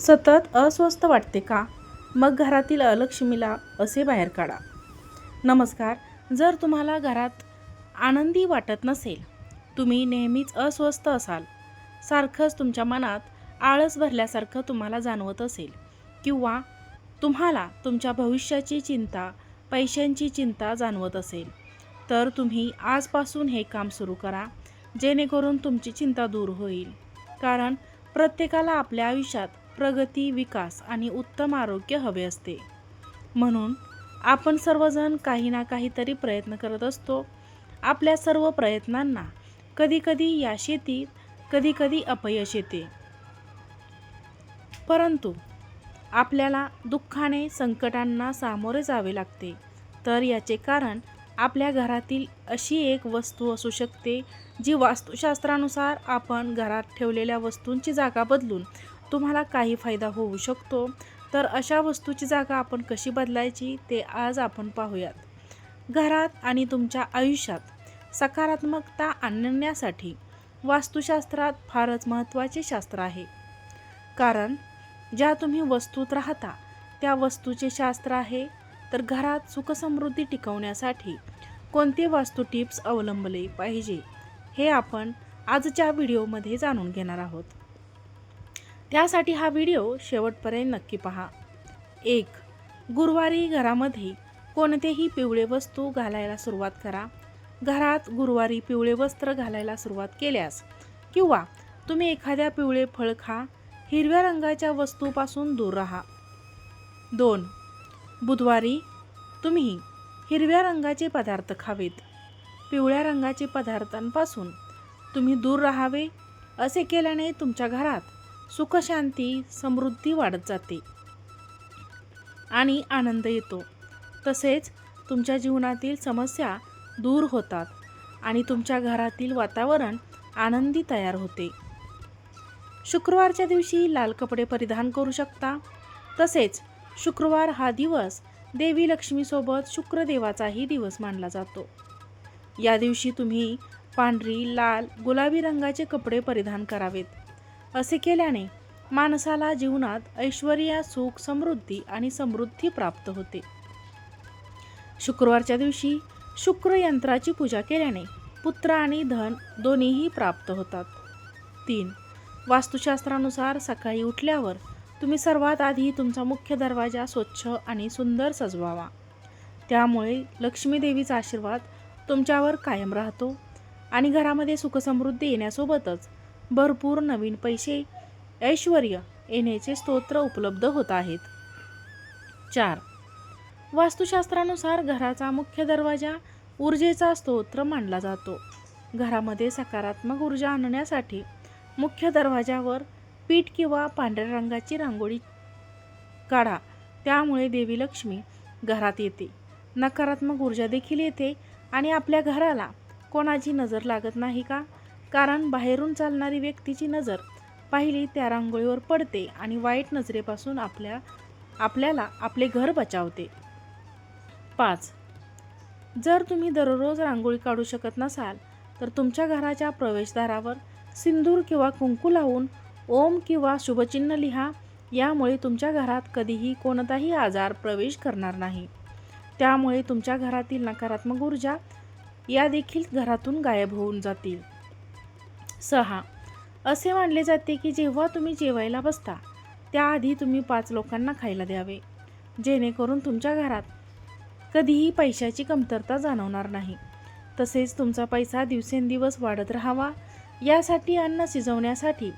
सतत अस्वस्थ वाटते का? मग घरातील अलक्ष्मीला असे बाहेर काढा. नमस्कार जर तुम्हाला घरात आनंदी वाटत नसेल तुम्ही नेहमीच अस्वस्थ असाल. सारखंच तुमच्या मनात आळस भरल्यासारखं तुम्हाला जाणवत असेल किंवा तुम्हाला तुमच्या भविष्याची चिंता पैशांची चिंता जाणवत असेल तर तुम्ही आजपासून हे काम सुरू करा जेणेकरून तुमची चिंता दूर होईल. कारण प्रत्येकाला आपल्या आयुष्यात प्रगती विकास आणि उत्तम आरोग्य हवे असते. म्हणून आपण सर्वजण काही ना काहीतरी प्रयत्न करत असतो. आपल्या सर्व प्रयत्नांना कधीकधी या शेतीत कधीकधी अपयश येते. परंतु आपल्याला दुःखाने संकटांना सामोरे जावे लागते. तर याचे कारण आपल्या घरातील अशी एक वस्तू असू शकते जी वास्तुशास्त्रानुसार आपण घरात ठेवलेल्या वस्तूंची जागा बदलून तुम्हाला काही फायदा होऊ शकतो. तर अशा वस्तूची जागा आपण कशी बदलायची ते आज आपण पाहूयात. घरात आणि तुमच्या आयुष्यात सकारात्मकता आणण्यासाठी वास्तुशास्त्रात फारच महत्त्वाचे शास्त्र आहे. कारण ज्या तुम्ही वस्तूत राहता त्या वस्तूचे शास्त्र आहे. तर घरात सुखसमृद्धी टिकवण्यासाठी कोणते वास्तू टिप्स अवलंबले पाहिजे हे आपण आजच्या व्हिडिओमध्ये जाणून घेणार आहोत. त्यासाठी हा व्हिडिओ शेवटपर्यंत नक्की पहा. एक गुरुवारी घरामध्ये कोणतेही पिवळे वस्तू घालायला सुरुवात करा. घरात गुरुवारी पिवळे वस्त्र घालायला सुरुवात केल्यास किंवा तुम्ही एखाद्या पिवळे फळ खा हिरव्या रंगाच्या वस्तूपासून दूर राहा. दोन बुधवारी तुम्ही हिरव्या रंगाचे पदार्थ खावेत. पिवळ्या रंगाचे पदार्थांपासून तुम्ही दूर राहावे असे केल्याने तुमच्या घरात सुखशांती समृद्धी वाढत जाते. आणि आनंद येतो. तसेच तुमच्या जीवनातील समस्या दूर होतात आणि तुमच्या घरातील वातावरण आनंदी तयार होते. शुक्रवारच्या दिवशी लाल कपडे परिधान करू शकता. तसेच शुक्रवार हा दिवस देवी लक्ष्मीसोबत शुक्रदेवाचाही दिवस मानला जातो. या दिवशी तुम्ही पांढरी लाल गुलाबी रंगाचे कपडे परिधान करावेत. असे केल्याने माणसाला जीवनात ऐश्वर्या सुख समृद्धी आणि समृद्धी प्राप्त होते. शुक्रवारच्या दिवशी शुक्र यंत्राची पूजा केल्याने पुत्र आणि धन दोन्हीही प्राप्त होतात. तीन वास्तुशास्त्रानुसार सकाळी उठल्यावर तुम्ही सर्वात आधी तुमचा मुख्य दरवाजा स्वच्छ आणि सुंदर सजवावा. त्यामुळे लक्ष्मीदेवीचा आशीर्वाद तुमच्यावर कायम राहतो आणि घरामध्ये सुखसमृद्धी येण्यासोबतच भरपूर नवीन पैसे ऐश्वर येण्याचे स्तोत्र उपलब्ध होत आहेत. चार. वास्तुशास्त्रानुसार घराचा मुख्य दरवाजा ऊर्जेचा स्तोत्र मानला जातो. घरामध्ये सकारात्मक ऊर्जा आणण्यासाठी मुख्य दरवाजावर पीठ किंवा पांढऱ्या रंगाची रांगोळी काढा. त्यामुळे देवी लक्ष्मी घरात येते. नकारात्मक ऊर्जा देखील येते आणि आपल्या घराला कोणाची नजर लागत नाही का? कारण बाहेरून चालणारी व्यक्तीची नजर पाहिली त्या रांगोळीवर पडते आणि वाईट नजरेपासून आपल्या आपल्याला आपले घर बचावते. पाच. जर तुम्ही दररोज रांगोळी काढू शकत नसाल तर तुमच्या घराच्या प्रवेशद्वारावर सिंदूर किंवा कुंकू लावून ओम किंवा शुभचिन्ह लिहा. यामुळे तुमच्या घरात कधीही कोणताही आजार प्रवेश करणार नाही. त्यामुळे तुमच्या घरातील नकारात्मक ऊर्जा या देखील घरातून गायब होऊन जातील. सहा. असे मानले जाते की जेव्हा तुम्ही जेवायला बसता त्याआधी तुम्ही पाच लोकांना खायला द्यावे जेणेकरून तुमच्या घरात कधीही पैशाची कमतरता जाणवणार नाही. तसेच तुमचा पैसा दिवसेंदिवस वाढत राहावा यासाठी अन्न शिजवण्यासाठी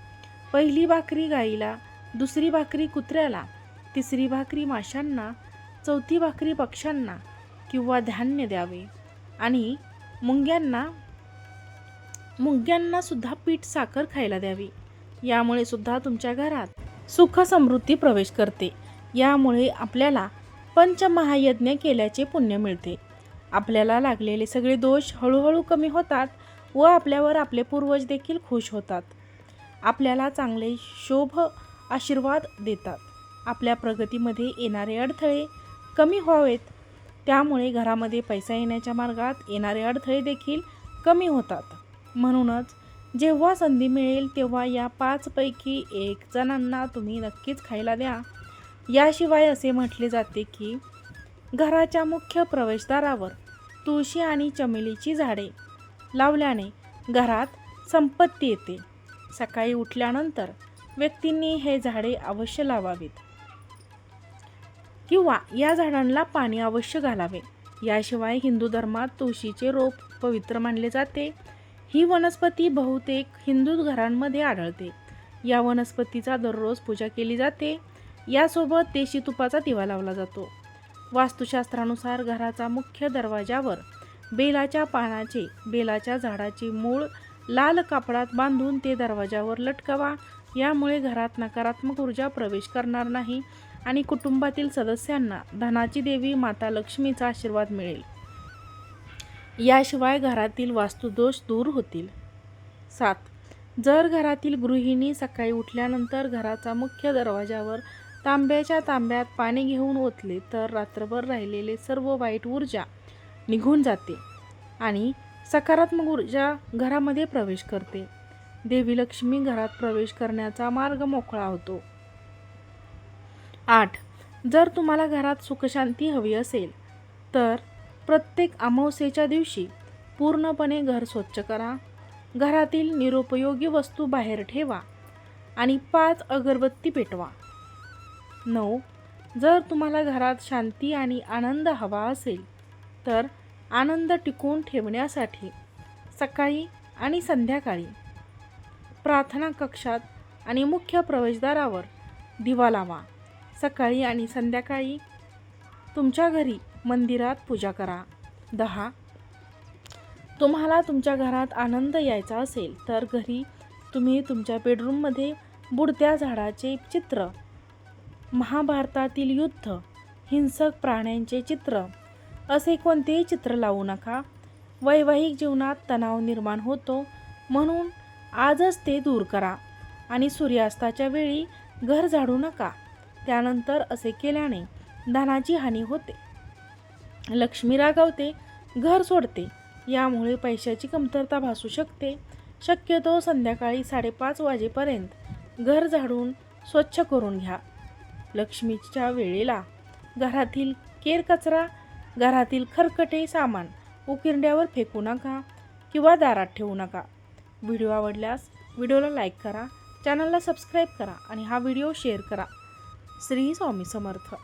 पहिली भाकरी गाईला दुसरी भाकरी कुत्र्याला तिसरी भाकरी माशांना चौथी भाकरी पक्ष्यांना किंवा धान्य द्यावे आणि मुंग्यांना मुंग्यांना सुद्धा पीठ साखर खायला द्यावी. यामुळे सुद्धा तुमच्या घरात सुख समृद्धी प्रवेश करते. यामुळे आपल्याला पंचमहायज्ञ केल्याचे पुण्य मिळते. आपल्याला लागलेले सगळे दोष हळूहळू कमी होतात व आपल्यावर आपले पूर्वज देखील खुश होतात. आपल्याला चांगले शोभ आशीर्वाद देतात. आपल्या प्रगतीमध्ये येणारे अडथळे कमी व्हावेत. त्यामुळे घरामध्ये पैसा येण्याच्या मार्गात येणारे अडथळे देखील कमी होतात. म्हणूनच जेव्हा संधी मिळेल तेव्हा या पाचपैकी एक जणांना तुम्ही नक्कीच खायला द्या. याशिवाय असे म्हटले जाते की घराच्या मुख्य प्रवेशद्वारावर तुळशी आणि चमेलीची झाडे लावल्याने घरात संपत्ती येते. सकाळी उठल्यानंतर व्यक्तींनी हे झाडे अवश्य लावावीत किंवा या झाडांना पाणी अवश्य घालावे. याशिवाय हिंदू धर्मात तुळशीचे रोप पवित्र मानले जाते. ही वनस्पती बहुतेक हिंदू घरांमध्ये आढळते. या वनस्पतीचा दररोज पूजा केली जाते. यासोबत देशी तुपाचा दिवा लावला जातो. वास्तुशास्त्रानुसार घराचा मुख्य दरवाजावर बेलाच्या पानाचे बेलाच्या झाडाचे मूळ लाल कापडात बांधून ते दरवाजावर लटकवा. यामुळे घरात नकारात्मक ऊर्जा प्रवेश करणार नाही आणि कुटुंबातील सदस्यांना धनाची देवी माता लक्ष्मीचा आशीर्वाद मिळेल. याशिवाय घरातील वास्तुदोष दूर होतील. सात. जर घरातील गृहिणी सकाळी उठल्यानंतर घराचा मुख्य दरवाजावर तांब्याच्या तांब्यात पाणी घेऊन ओतले तर रात्रभर राहिलेले सर्व वाईट ऊर्जा निघून जाते आणि सकारात्मक ऊर्जा घरामध्ये प्रवेश करते. देवी लक्ष्मी घरात प्रवेश करण्याचा मार्ग मोकळा होतो. आठ. जर तुम्हाला घरात सुखशांती हवी असेल तर प्रत्येक अमावस्येच्या दिवशी पूर्णपणे घर स्वच्छ करा. घरातील निरुपयोगी वस्तू बाहेर ठेवा आणि पाच अगरबत्ती पेटवा. नऊ. जर तुम्हाला घरात शांती आणि आनंद हवा असेल तर आनंद टिकवून ठेवण्यासाठी सकाळी आणि संध्याकाळी प्रार्थना कक्षात आणि मुख्य प्रवेशद्वारावर दिवा लावा. सकाळी आणि संध्याकाळी तुमच्या घरी मंदिरात पूजा करा. दहा. तुम्हाला तुमच्या घरात आनंद यायचा असेल तर घरी तुम्ही तुमच्या बेडरूममध्ये बुडत्या झाडाचे चित्र महाभारतातील युद्ध हिंसक प्राण्यांचे चित्र असे कोणतेही चित्र लावू नका. वैवाहिक जीवनात तणाव निर्माण होतो म्हणून आजच ते दूर करा आणि सूर्यास्ताच्या वेळी घर झाडू नका. त्यानंतर असे केल्याने धनाची हानी होते. लक्ष्मी रागावते घर सोडते यामुळे पैशाची कमतरता भासू शकते. शक्यतो संध्याकाळी साडेपाच वाजेपर्यंत घर झाडून स्वच्छ करून घ्या. लक्ष्मीच्या वेळेला घरातील केरकचरा घरातील खरकटे सामान उकिरड्यावर फेकू नका किंवा दारात ठेवू नका. व्हिडिओ आवडल्यास व्हिडिओला लाईक करा चॅनलला सबस्क्राईब करा आणि हा व्हिडिओ शेअर करा. श्री स्वामी समर्थ.